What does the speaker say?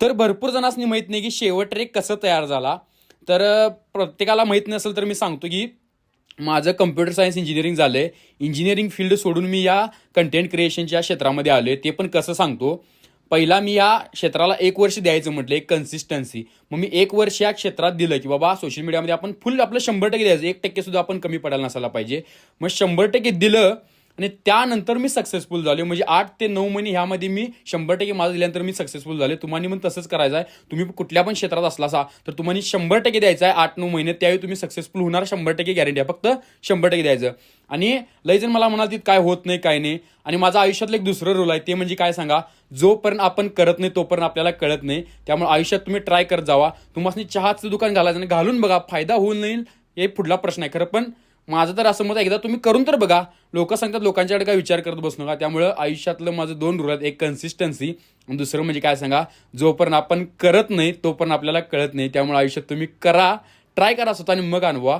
तर भरपूर जणांनी माहीत नाही की शेवट ट्रेक कसं तयार झाला. तर प्रत्येकाला माहीत नसेल तर मी सांगतो की माझं कम्प्युटर सायन्स इंजिनिअरिंग झालं आहे इंजिनिअरिंग फील्ड सोडून मी या कंटेंट क्रिएशनच्या क्षेत्रामध्ये आलो आहे ते पण कसं सांगतो पहिला मी या क्षेत्राला एक वर्ष द्यायचं म्हटलं एक कन्सिस्टन्सी मग मी एक वर्ष या क्षेत्रात दिलं की बाबा सोशल मीडियामध्ये आपण फुल आपलं शंभर टक्के द्यायचं. एक टक्के सुद्धा आपण कमी पडायला नसायला पाहिजे. मग शंभर टक्के दिलं आणि त्यानंतर मी सक्सेसफुल झालो. म्हणजे आठ ते नऊ महिने ह्यामध्ये मी शंभर टक्के माझं दिल्यानंतर मी सक्सेसफुल झाले. तुम्हाला पण तसंच करायचं आहे तुम्ही कुठल्या पण क्षेत्रात असला असा तर तुम्हाला शंभर टक्के द्यायचं आहे आठ नऊ महिने. त्यावेळी तुम्ही सक्सेसफुल होणार शंभर टक्के गॅरंटी आहे. फक्त शंभर टक्के द्यायचं. आणि लय जण मला म्हणाल काय होत नाही काय नाही. आणि माझं आयुष्यातलं एक दुसरं रोल आहे ते म्हणजे काय सांगा? जोपर्यंत आपण करत नाही तोपर्यंत आपल्याला कळत नाही. त्यामुळे आयुष्यात तुम्ही ट्राय करत जावा. तुम्हाला चहाचं दुकान घालायचं आणि घालून बघा फायदा होऊन नाही हे पुढला प्रश्न आहे. खरं पण माझं तर असं मत आहे, एकदा तुम्ही करून तर बघा. लोक सांगतात लोकांच्याकडे काय विचार करत बसू नका. त्यामुळं आयुष्यातलं माझं दोन रूल आहेत एक कन्सिस्टन्सी आणि दुसरं म्हणजे काय सांगा जोपर्यंत आपण करत नाही तोपर्यंत आपल्याला कळत नाही. त्यामुळे आयुष्यात तुम्ही करा ट्राय करा स्वतः आणि मग अनुभवा.